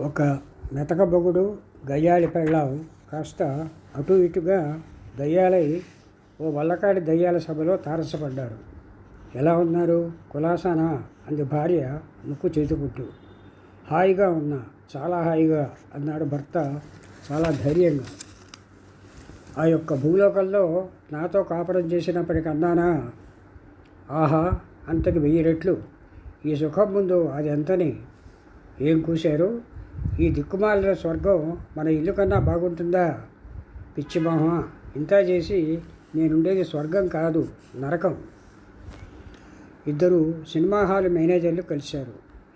ఒక మెతకబొగుడు గయ్యాళి పెళ్ళాం. కాస్త అటు ఇటుగా దయ్యాలై ఓ వల్లకాడి దయ్యాల సభలో తారసపడ్డారు. ఎలా ఉన్నారు? కులాసానా? అంది భార్య ముక్కు చేతుకుంటూ. హాయిగా ఉన్నా. చాలా హాయిగా అన్నాడు భర్త చాలా ధైర్యంగా. ఆ యొక్క భూలోకంలో నాతో కాపురం చేసినప్పటికి అన్నానా? ఆహా అంతకి వెయ్యి రెట్లు. ఈ సుఖం ముందు అది ఎంతని? ఏం కూశారు? ఈ దిక్కుమాలిన స్వర్గం మన ఇల్లు కన్నా బాగుంటుందా? పిచ్చి మొహ ఇంత చేసి నేనుండేది స్వర్గం కాదు నరకం. ఇద్దరు సినిమా హాల్ మేనేజర్లు కలిశారు.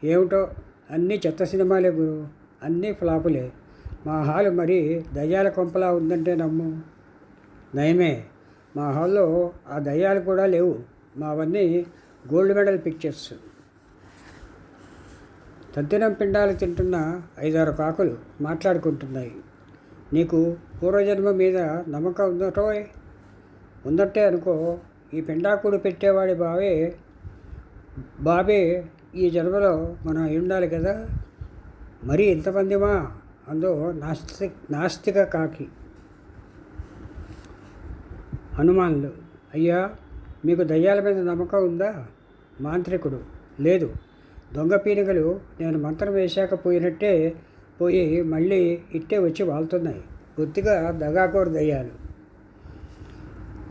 ఏమిటో? అన్ని చెత్త సినిమాలే గురు అన్నీ ఫ్లాపులే. మా హాల్ మరి దయ్యాల కొంపలా ఉందంటే నమ్ము. నయమే మా హాల్లో ఆ దయ్యాలు కూడా లేవు. మావన్నీ గోల్డ్ మెడల్ పిక్చర్స్. తద్దినం పిండాలు తింటున్న ఐదారు కాకులు మాట్లాడుకుంటున్నాయి. నీకు పూర్వజన్మ మీద నమ్మకం ఉందటో ఉందట్టే అనుకో ఈ పిండాకుడు పెట్టేవాడి బావే బాబే ఈ జన్మలో మనం అయి ఉండాలి కదా. మరి ఇంతమందిమా? అందో నాస్తి నాస్తిక కాకి. హనుమాన్లు అయ్యా మీకు దయ్యాల మీద నమ్మకం ఉందా? మాంత్రికుడు లేదు. దొంగ పీనుగలు నేను మంత్రం వేశాక పోయినట్టే పోయి మళ్ళీ ఇట్టే వచ్చి వాళ్తున్నాయి. బొత్తిగా దగాకోరు దయ్యాలు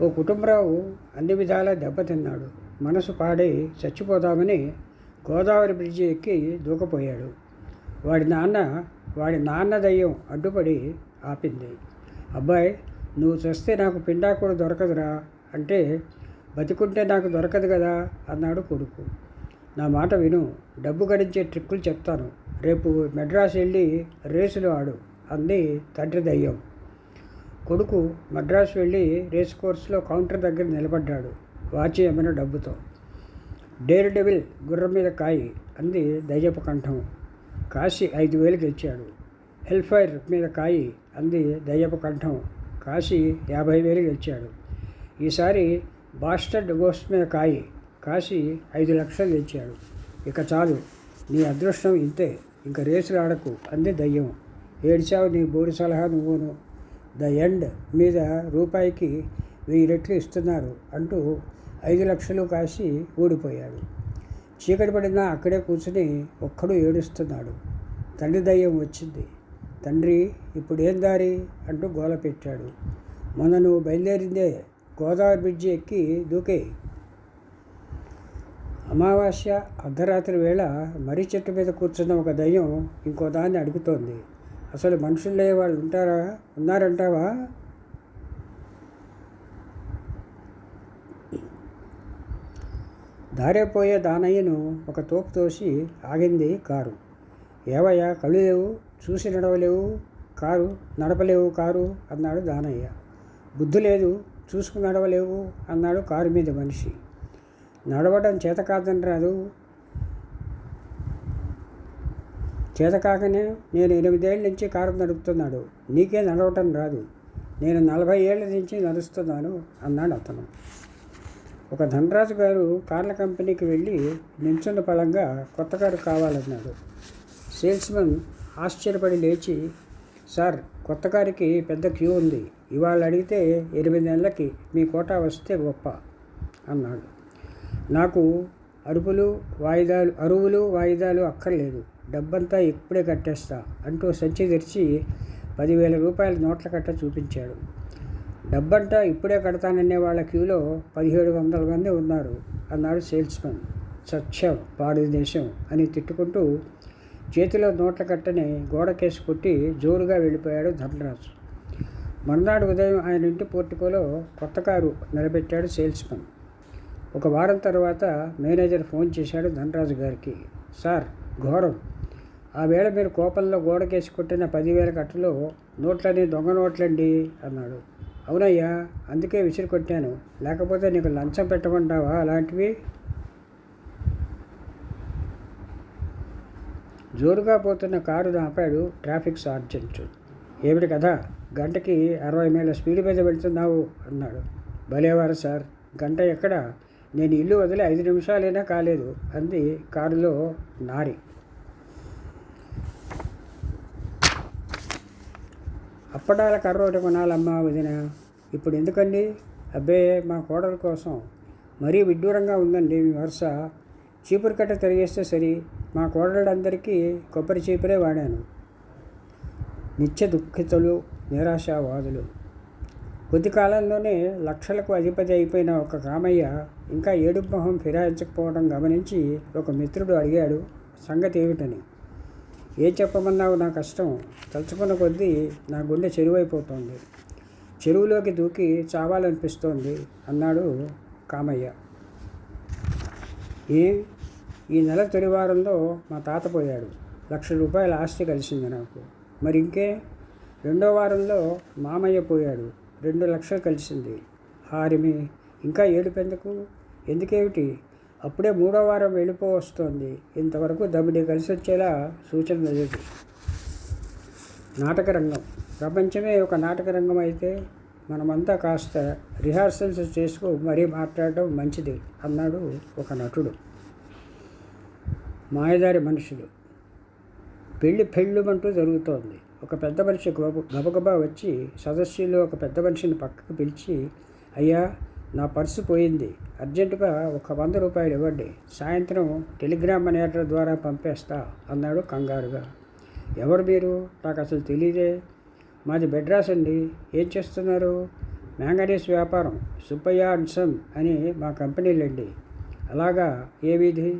ఓ కుటుంబరావు అన్ని విధాలా దెబ్బతిన్నాడు. మనసు పాడి చచ్చిపోదామని గోదావరి బ్రిడ్జి ఎక్కి దూకపోయాడు. వాడి నాన్న వాడి నాన్న దయ్యం అడ్డుపడి ఆపింది. అబ్బాయి నువ్వు చస్తే నాకు పిండాకుడు దొరకదురా అంటే బతికుంటే నాకు దొరకదు కదా అన్నాడు కొడుకు. నా మాట విను. డబ్బు గడించే ట్రిక్కులు చెప్తాను. రేపు మెడ్రాస్ వెళ్ళి రేసులు ఆడు అంది తండ్రి దయ్యం. కొడుకు మద్రాసు వెళ్ళి రేస్ కోర్సులో కౌంటర్ దగ్గర నిలబడ్డాడు వాచి అమ్మిన డబ్బుతో. డేర్ డెవిల్ గుర్రం మీద కాయి అంది దయ్యపు కంఠం. కాశీ ఐదు వేలు గెలిచాడు. హెల్ఫైర్ మీద కాయి అంది దయ్యపు కంఠం. కాశీ యాభై వేలు గెలిచాడు. ఈసారి బాస్టర్డ్ గోస్ట్ మీద కాయి కాశీ ఐదు లక్షలు ఇచ్చాడు ఇక చాలు నీ అదృష్టం ఇంతే. ఇంక రేసులు ఆడకు అంది దయ్యం. ఏడ్చావు నీ బోడి సలహా నువ్వును. ద ఎండ్ మీద రూపాయికి వెయ్యి రెట్లు ఇస్తున్నారు అంటూ ఐదు లక్షలు కాసి ఊడిపోయాడు. చీకటి పడినా అక్కడే కూర్చుని ఒక్కడు ఏడుస్తున్నాడు. తండ్రి దయ్యం వచ్చింది. తండ్రి ఇప్పుడు ఏం దారి? అంటూ గోల పెట్టాడు. మొన్న నువ్వు బయలుదేరిందే గోదావరి బ్రిడ్జి ఎక్కి దూకే. అమావాస్య అర్ధరాత్రి వేళ మర్రి చెట్టు మీద కూర్చున్న ఒక దయ్యం ఇంకో దాన్ని అడుగుతోంది. అసలు మనుషులే వాళ్ళు ఉంటారా? ఉన్నారంటావా? దారేపోయే దానయ్యను ఒక తోపు తోసి ఆగింది కారు. ఏవయ్యా కళ్ళు లేవు చూసి నడవలేవు కారు నడపలేవు కారు అన్నాడు దానయ్య. బుద్ధి లేదు చూసుకుని నడవలేవు అన్నాడు కారు మీద మనిషి. నడవడం చేత కాదని రాదు. చేత కాకనే నేను ఎనిమిదేళ్ళ నుంచి కారు నడుపుతున్నాడు. నీకే నడవటం రాదు. నేను నలభై ఏళ్ళ నుంచి నడుస్తున్నాను అన్నాడు అతను. ఒక ధనరాజు గారు కార్ల కంపెనీకి వెళ్ళి నించున్న పలంగా కొత్త కారు కావాలన్నాడు. సేల్స్మెన్ ఆశ్చర్యపడి లేచి సార్ కొత్త కారుకి పెద్ద క్యూ ఉంది. ఇవాళ అడిగితే ఎనిమిది నెలలకి మీ కోటా వస్తే గొప్ప అన్నాడు. నాకు అరుపులు వాయిదాలు అరువులు వాయిదాలు అక్కర్లేదు. డబ్బంతా ఇప్పుడే కట్టేస్తా అంటూ సంచి తెరిచి పదివేల రూపాయల నోట్ల కట్ట చూపించాడు. డబ్బంతా ఇప్పుడే కడతాననే వాళ్ళ క్యూలో పదిహేడు వందల మంది ఉన్నారు అన్నాడు సేల్స్మెన్. సత్యం భారతదేశం అని తిట్టుకుంటూ చేతిలో నోట్ల కట్టని గోడకేసి కొట్టి జోరుగా వెళ్ళిపోయాడు ధర్మరాజు మర్నాడు ఉదయం ఆయన ఇంటి పోర్టికోలో కొత్త కారు నిలబెట్టాడు సేల్స్మెన్. ఒక వారం తర్వాత మేనేజర్ ఫోన్ చేశాడు ధనరాజు గారికి. సార్ ఘోరం. ఆ వేళ మీరు కోపంలో గోడకేసి కొట్టిన పదివేల కట్టలో నోట్లని దొంగ నోట్లండి అన్నాడు. అవునయ్యా అందుకే విసిరి కొట్టాను. లేకపోతే నీకు లంచం పెట్టమంటావా అలాంటివి? జోరుగా పోతున్న కారు ఆపాడు ట్రాఫిక్ సార్జెంట్. ఏమిటి కదా గంటకి అరవై మైళ్ళ స్పీడ్ మీద వెళ్తున్నావు అన్నాడు. భలేవారు సార్. గంట ఎక్కడ? నేను ఇల్లు వదిలి ఐదు నిమిషాలైనా కాలేదు. అంది కారులో నారి అప్పడాల కర్రోటి కొనాలమ్మా వదిన. ఇప్పుడు ఎందుకండి? అబ్బే మా కోడల కోసం. మరీ విడ్డూరంగా ఉందండి మీ వరుస. చీపురు కట్ట తిరిగేస్తే సరి. మా కోడళ్ళందరికీ కొబ్బరి చీపురే వాడాను. నిత్య దుఃఖితులు నిరాశావాదులు. కొద్ది కాలంలోనే లక్షలకు అధిపతి అయిపోయిన ఒక కామయ్య ఇంకా ఏడుపు మొహం ఫిరాయించకపోవడం గమనించి ఒక మిత్రుడు అడిగాడు సంగతి ఏమిటని. ఏ చెప్పమన్నావు నా కష్టం? తలుచుకున్న కొద్దీ నా గుండె చెరువైపోతోంది. చెరువులోకి దూకి చావాలనిపిస్తోంది అన్నాడు కామయ్య. ఏ? ఈ నెల తొలి వారంలో మా తాత పోయాడు. లక్ష రూపాయల ఆస్తి కలిసింది నాకు. మరి ఇంకే రెండో వారంలో మామయ్య పోయాడు. రెండు లక్షలు కలిసింది. హారిమి ఇంకా ఏడుపెందుకు? ఎందుకేమిటి? అప్పుడే మూడో వారం వెళ్ళిపో వస్తోంది ఇంతవరకు దమిడి కలిసి వచ్చేలా సూచన లేదు. నాటకరంగం. ప్రపంచమే ఒక నాటకరంగం అయితే మనమంతా కాస్త రిహార్సల్స్ చేసుకో మరీ మాట్లాడటం మంచిది అన్నాడు ఒక నటుడు. మాయదారి మనుషులు. పెళ్ళి పెళ్ళుమంటూ జరుగుతోంది. ఒక పెద్ద మనిషి గబగబా వచ్చి సదస్సులో ఒక పెద్ద మనిషిని పక్కకు పిలిచి అయ్యా నా పర్సు పోయింది. అర్జెంటుగా ఒక వంద రూపాయలు ఇవ్వండి. సాయంత్రం టెలిగ్రామ్ అనేటర్ ద్వారా పంపేస్తా అన్నాడు కంగారుగా. ఎవరు మీరు? నాకు అసలు తెలియదే మాది బెడ్రాస్ అండి. ఏం చేస్తున్నారు? మ్యాంగనీస్ వ్యాపారం సుబ్బయ్య అండ్ సన్ అని మా కంపెనీలండి. అలాగా ఏ వీధి?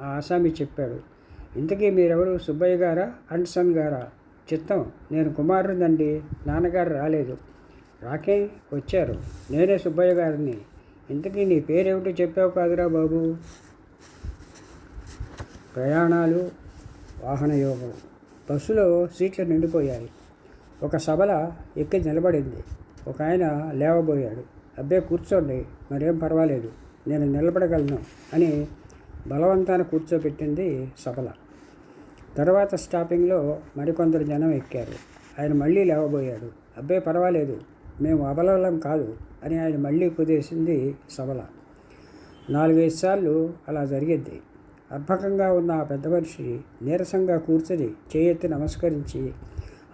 ఆ ఆసామి చెప్పాడు. ఇంతకీ మీరెవరు? సుబ్బయ్య గారా? అండ్ సన్ గారా? చిత్తం. నేను కుమారుడండి నాన్నగారు రాలేదు. రాకే వచ్చారు. నేనే సుబ్బయ్య గారిని. ఇంతకీ నీ పేరేమిటో చెప్పావు కాదురా బాబు? ప్రయాణాలు వాహన యోగం. బస్సులో సీట్లు నిండిపోయాయి. ఒక సభల ఎక్కి నిలబడింది. ఒక ఆయన లేవబోయాడు. అబ్బే కూర్చోండి. మరేం పర్వాలేదు. నేను నిలబడగలను అని బలవంతాన కూర్చోబెట్టింది సభల. తర్వాత స్టాపింగ్లో మరికొందరు జనం ఎక్కారు. ఆయన మళ్ళీ లేవబోయాడు. అబ్బే పర్వాలేదు. మేము అబలలం కాదు అని ఆయన మళ్ళీ కుదేసింది సబల. నాలుగైదు సార్లు అలా జరిగింది అర్భకంగా ఉన్న ఆ పెద్ద మనిషి నీరసంగా కూర్చొని చేయెత్తి నమస్కరించి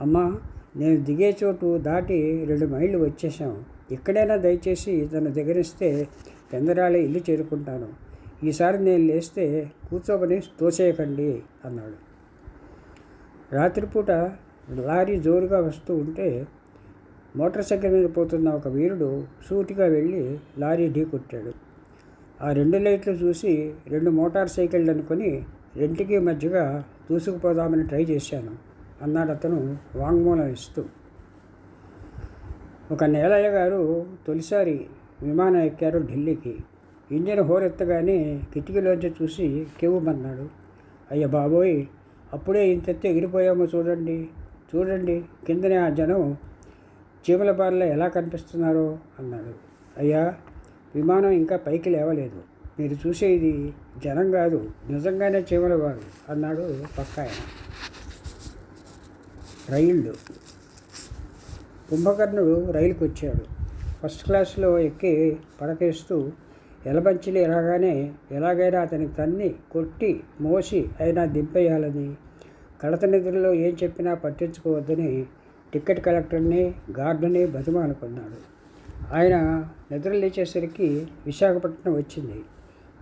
అమ్మా నేను దిగే చోటు దాటి రెండు మైళ్ళు వచ్చేసాం ఎక్కడైనా దయచేసి తను దగ్గరిస్తే పెందరాళి ఇల్లు చేరుకుంటాను. ఈసారి నేను లేస్తే కూర్చోమని తోసేయకండి అన్నాడు. రాత్రిపూట లారీ జోరుగా వస్తూ ఉంటే మోటార్ సైకిల్ మీద పోతున్న ఒక వీరుడు సూటిగా వెళ్ళి లారీ ఢీ కొట్టాడు. ఆ రెండు లైట్లు చూసి రెండు మోటార్ సైకిళ్ళు అనుకొని రెంటికి మధ్యగా దూసుకుపోదామని ట్రై చేశాను అన్నాడు అతను వాంగ్మూలం ఇస్తూ. ఒక నేలయ్య గారు తొలిసారి విమానం ఎక్కారు ఢిల్లీకి. ఇంజిన్ హోరెత్తగానే కిటికీలోంచి చూసి కెవ్వమన్నాడు. అయ్య బాబోయ్ అప్పుడే ఇంతెత్తి ఎగిరిపోయామో చూడండి చూడండి కిందనే ఆ జనం చీమల బారిలో ఎలా కనిపిస్తున్నారో అన్నాడు. అయ్యా విమానం ఇంకా పైకి లేవలేదు. మీరు చూసేది జనం కాదు నిజంగానే చీమల బారు అన్నాడు పక్క ఆయన. రైళ్ళు కుంభకర్ణుడు రైలుకి వచ్చాడు ఫస్ట్ క్లాస్లో ఎక్కి పడకేస్తూ ఎలబంచిలి రాగానే ఎలాగైనా అతని తన్ని కొట్టి మోసి అయినా దింపేయాలని కడత నిధుల్లో ఏం చెప్పినా పట్టించుకోవద్దని టికెట్ కలెక్టర్ని గార్డుని బతిమానుకున్నాడు ఆయన నిద్ర లేచేసరికి విశాఖపట్నం వచ్చింది.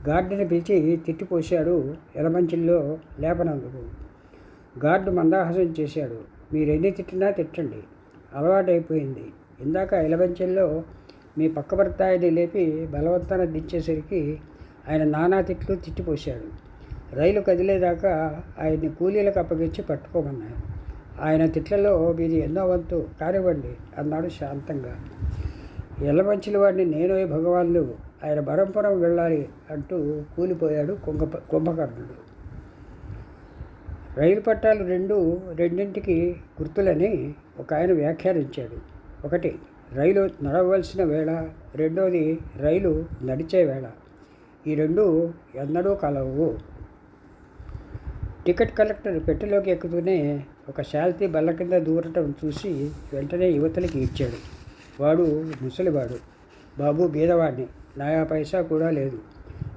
గార్డుని పిలిచి తిట్టిపోశాడు ఎలమంచిల్లో లేపనందుకు. గార్డు మందాహాసం చేశాడు మీరెన్ని తిట్టినా తిట్టండి. అలవాటైపోయింది. ఇందాక ఎలబంచెల్లో మీ పక్కబర్తాయిని లేపి బలవంతాన దించేసరికి ఆయన నానా తిట్లు తిట్టిపోశాడు. రైలు కదిలేదాకా ఆయన్ని కూలీలకు అప్పగించి పట్టుకోమన్నాడు. ఆయన తిట్లలో మీది ఎన్నో వంతు కానివ్వండి అన్నాడు శాంతంగా. ఎల్లమంచిన వాడిని నేనే భగవాన్లు ఆయన బరంపురం వెళ్ళాలి అంటూ కూలిపోయాడు కుంభ కుంభకర్ణుడు. రైలు పట్టాలు రెండు రెండింటికి గుర్తులని ఒక ఆయన వ్యాఖ్యానించాడు. ఒకటి రైలు నడవలసిన వేళ రెండోది రైలు నడిచే వేళ. ఈ రెండు ఎన్నడూ కలవు. టికెట్ కలెక్టర్ పెట్టెలోకి ఎక్కుతూనే ఒక శాల్తీ బల్ల కింద దూరటం చూసి వెంటనే యువతలకి ఇచ్చాడు. వాడు ముసలివాడు. బాబు బీదవాడిని. నాయా పైసా కూడా లేదు.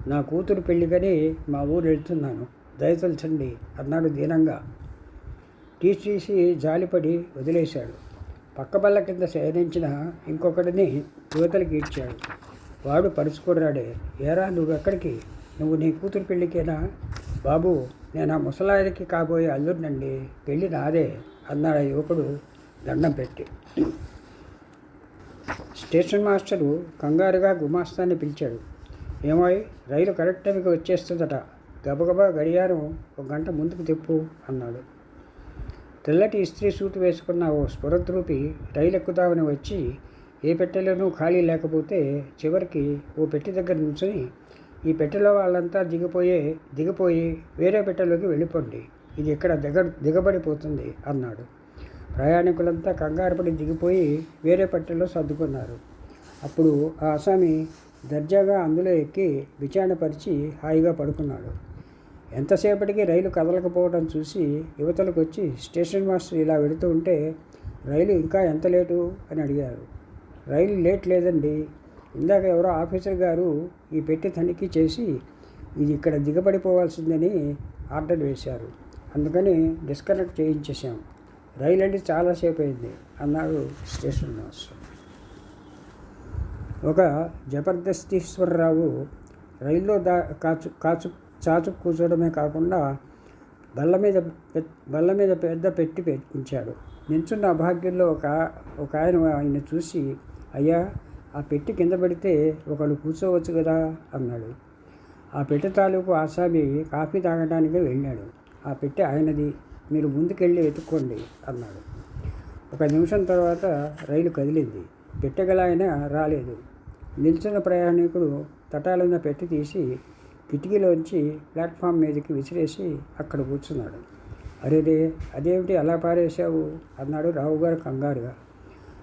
నా కూతురు పెళ్ళికని మా ఊరు వెళ్తున్నాను. దయతలచండి అన్నాడు దీనంగా. టీసీసీ జాలిపడి వదిలేశాడు. పక్కబల్ల కింద శయనించిన ఇంకొకడిని యువతలకి ఇచ్చాడు వాడు పరుచుకున్నాడే ఏరా నువ్వెక్కడికి? నువ్వు నీ కూతురు పెళ్ళికేనా? బాబు నేను ఆ ముసలాయనకి కాబోయే అల్లుడినండి పెళ్ళి నాదే అన్నాడు ఆ యువకుడు దండం పెట్టి. స్టేషన్ మాస్టరు కంగారుగా గుమాస్తాన్ని పిలిచాడు. ఏమోయ్ రైలు కరెక్ట్ టైంకి వచ్చేస్తుందట. గబగబా గడియారం ఒక గంట ముందుకు తిప్పు అన్నాడు. తెల్లటి ఇస్త్రీ సూట్ వేసుకున్న ఓ స్ఫురద్రూపి రైలు వచ్చి ఏ పెట్టెలోనూ ఖాళీ లేకపోతే చివరికి ఓ పెట్టె దగ్గర నుంచుని ఈ పెట్టెలో వాళ్ళంతా దిగిపోయే దిగిపోయి వేరే పెట్టెలోకి వెళ్ళిపోండి. ఇది ఇక్కడ దిగ దిగబడిపోతుంది అన్నాడు. ప్రయాణికులంతా కంగారుపడి దిగిపోయి వేరే పెట్టెలో సర్దుకున్నారు. అప్పుడు ఆ అసామి దర్జాగా అందులో ఎక్కి విచారణపరిచి హాయిగా పడుకున్నాడు. ఎంతసేపటికి రైలు కదలకపోవడం చూసి యువతలకు వచ్చి స్టేషన్ మాస్టర్ ఇలా వెళుతూ ఉంటే రైలు ఇంకా ఎంత లేటు? అని అడిగారు. రైలు లేట్ లేదండి. ఇందాక ఎవరో ఆఫీసర్ గారు ఈ పెట్టి తనిఖీ చేసి ఇది ఇక్కడ దిగబడిపోవాల్సిందని ఆర్డర్ వేశారు. అందుకని డిస్కనెక్ట్ చేయించేసాం రైలు అంటే చాలాసేపు అయింది అన్నాడు స్టేషన్ మాస్టర్. ఒక జబర్దస్తీశ్వరరావు రైల్లో దా కాచు కాచు చాచు కూర్చోవడమే కాకుండా బల్ల మీద పె- బల్ల మీద పెద్ద పెట్టి ఉంచాడు. నించున్న అభాగ్యంలో ఒక ఒక ఆయన ఆయన చూసి అయ్యా ఆ పెట్టి కింద పెడితే ఒకళ్ళు కూర్చోవచ్చు కదా అన్నాడు. ఆ పెట్టె తాలూకు ఆసామి కాఫీ తాగడానికి వెళ్ళాడు. ఆ పెట్టె ఆయనది మీరు ముందుకెళ్ళి వెతుక్కోండి అన్నాడు. ఒక నిమిషం తర్వాత రైలు కదిలింది. పెట్టగల ఆయన రాలేదు. నిల్చున్న ప్రయాణికుడు తటాలన్న పెట్టి తీసి కిటికీలోంచి ప్లాట్ఫామ్ మీదకి విసిరేసి అక్కడ కూర్చున్నాడు. అరేరే అదేమిటి అలా పారేశావు? అన్నాడు రావు గారు కంగారుగా.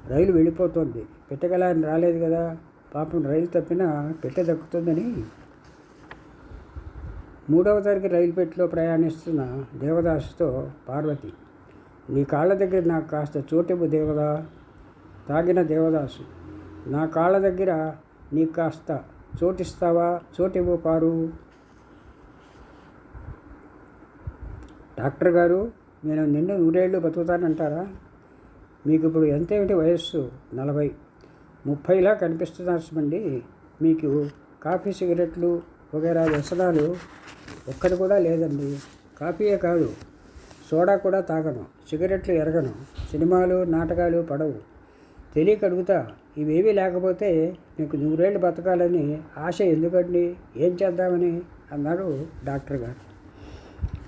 రైలు వెళ్ళిపోతుంది. పెట్టగల రాలేదు కదా. పాపం రైలు తప్పినా పెట్టె దక్కుతుందని. మూడవ తరగతి రైలు పెట్టిలో ప్రయాణిస్తున్న దేవదాసుతో పార్వతి నీ కాళ్ళ దగ్గర నాకు కాస్త చోటివ్వు దేవదా? తాగిన దేవదాసు నా కాళ్ళ దగ్గర నీకు కాస్త చోటిస్తావా? చోటివ్వు పారు. డాక్టర్ గారు నేను నిండు నూరేళ్ళు బతుకుతానంటారా మీకు ఇప్పుడు ఎంతేమిటి వయస్సు? నలభై. ముప్పైలా కనిపిస్తున్నారండి మీకు కాఫీ సిగరెట్లు వగైరా వ్యసనాలు ఒక్కటి కూడా లేదండి. కాఫీయే కాదు సోడా కూడా తాగను. సిగరెట్లు ఎరగను. సినిమాలు నాటకాలు పడవు. తెలియక అడుగుతా ఇవేవీ లేకపోతే నీకు నూరేళ్ళు బతకాలని ఆశ ఎందుకండి? ఏం చేద్దామని? అన్నాడు డాక్టర్ గారు.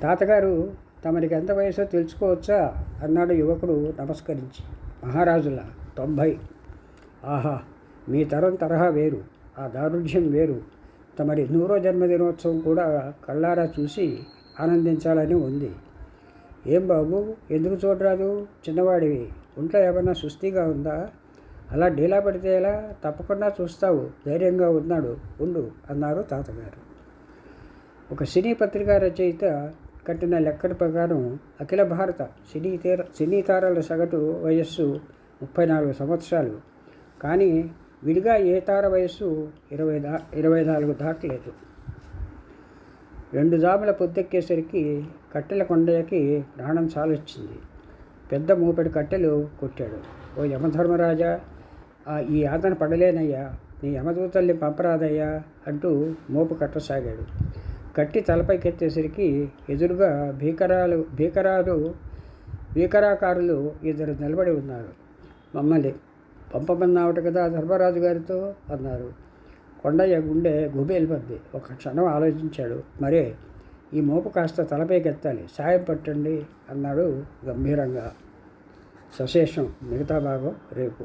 తాతగారు తమరికి ఎంత వయసో తెలుసుకోవచ్చా? అన్నాడు యువకుడు నమస్కరించి. మహారాజుల తొంభై. ఆహా మీ తరం తరహా వేరు ఆ దారుఢ్యం వేరు. తమరి నూరో జన్మదినోత్సవం కూడా కళ్ళారా చూసి ఆనందించాలని ఉంది. ఏం బాబు ఎందుకు చూడరాదు? చిన్నవాడివి. ఒంట్లో ఏమైనా సుస్థిగా ఉందా? అలా డీలా పడితే ఎలా? తప్పకుండా చూస్తావు. ధైర్యంగా ఉన్నాడు. ఉండు అన్నారు తాతగారు. ఒక సినీ పత్రికా రచయిత కట్టిన లెక్కల ప్రకారం అఖిల భారత సినీ తీర సినీ తారల సగటు వయస్సు ముప్పై నాలుగు సంవత్సరాలు. కానీ విడిగా ఏ తార వయస్సు ఇరవై దా ఇరవై నాలుగు దాటలేదు. రెండు జాముల పొద్దెక్కేసరికి కట్టెల కొండకి ప్రాణం చాలొచ్చింది. పెద్ద మూపెడు కట్టెలు కొట్టాడు. ఓ యమధర్మరాజా ఈ ఆతన పడలేనయ్యా నీ యమదూతల్ని పంపరాదయ్యా అంటూ మోపు కట్టసాగాడు. కట్టి తలపైకెత్తేసరికి ఎదురుగా భీకరాలు భీకరాలు భీకరాకారులు ఇద్దరు నిలబడి ఉన్నారు. మమ్మల్ని పంపమన్నావుట కదా ధర్మరాజు గారితో అన్నారు. కొండయ్య గుండె గుబేలిపద్ది ఒక క్షణం ఆలోచించాడు. మరే ఈ మోపు కాస్త తలపైకెత్తాలి సాయం పట్టండి అన్నాడు గంభీరంగా. సశేషం మిగతా భాగం రేపు.